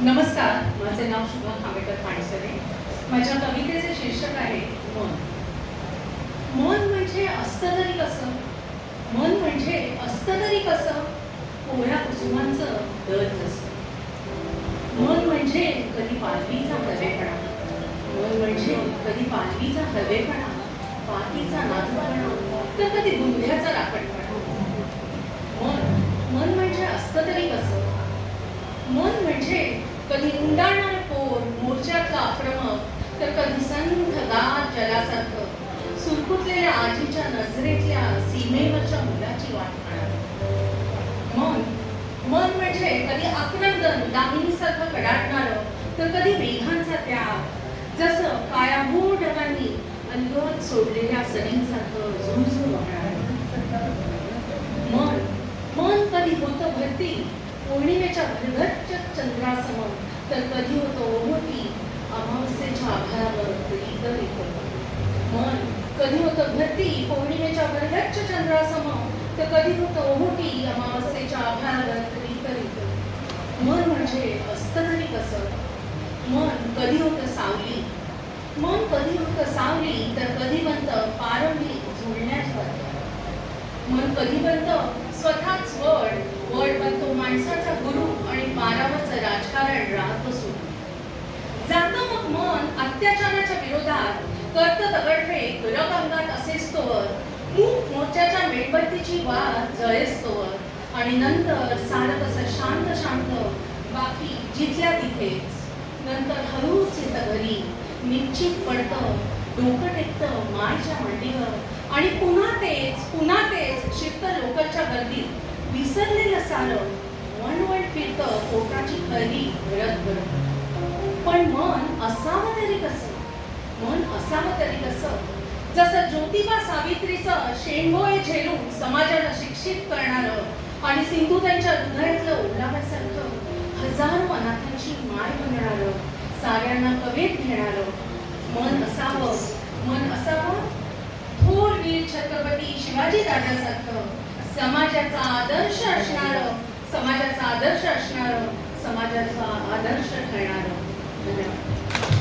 नमस्कार माझे नाव शुभम आंबेडकर पाणसरे. माझ्या कवितेचे शीर्षक आहे मन. मन म्हणजे असतं तरी कसं? मन म्हणजे असतं तरी कसं? कोऱ्या कुसुमांचं दर नसतं. मन म्हणजे कधी पालवीचा हवेपणा मन म्हणजे कधी पालवीचा हवेपणा पातीचा नाचपणा तर कधी गुंध्याचा राखणपणा. मन मन म्हणजे असतं तरी कसं? म्हणजे कधी उंडाळणार पोर मोर्चातलं आक्रमक तर कधी संथ गार जलासारखं सुरकुटलेल्या आजीच्या नजरेतल्या सीमेवरच्या मुलाची वाट पाहणारं. मन. मन म्हणजे कधी आक्रंदन दामिनीसारखं कडाडणार तर कधी मेघांचा त्याग. जसं कायाभूर ढगांनी अंदोलन सोडलेल्या सरींसारखं झुळझुळ वाहणारं मन मन कधी होतं भरती पौर्णिमेच्या भरगच्च चंद्रासमोर तर कधी होतो? ओहोटी अमावस्येच्या आभारावर इतर मन कधी होतं भरती? पौर्णिमेच्या भरगच्च चंद्रासमोर तर कधी होतं? ओहोटी अमावस्येच्या आभारावर इतर मन म्हणजे असतं तरी कसं मन कधी होतं सावली? मन कधी होतं सावली? तर कधी बनतं पारंभी झुलण्याचं मन कधी बनतं? स्वतःच वड वड बनतो माणसाचा गुरु आणि पारावरचं राजकारण राहत सुरू जातं मग मन अत्याचाराच्या विरोधात कर्त दगडफेक रग अंगात असेस्तोवर मूक मोर्चाच्या मेणबत्तीची वाद जळेस्तोवर आणि नंतर सारं तसं शांत शांत बाकी जिथल्या तिथेच. नंतर हळूच येतं घरी निश्चित पडतं डोकं टेकतं मायच्या मांडीवर. आणि पुन्हा तेच पुन्हा तेच शिफ्त लोकलच्या गर्दीत विसरलेलं सारं वणवण फिरतं पोटाची खरी भरत भरत. पण मन असावं तरी कसं? मन असावं तरी कसं? जसं ज्योतिबा सावित्रीचं शेंगोळे झेलून समाजाला शिक्षित करणारं आणि सिंधू त्यांच्या हृदयातलं ओलाव्यासारखं हजारो अनाथांची माय बनणारं साऱ्यांना कवेत घेणारं मन असावं मन असावं? थोर वीर छत्रपती शिवाजी राजासारखं समाजाचा आदर्श असणारं समाजाचा आदर्श असणारं समाजाचा आदर्श ठरणारं. धन्यवाद.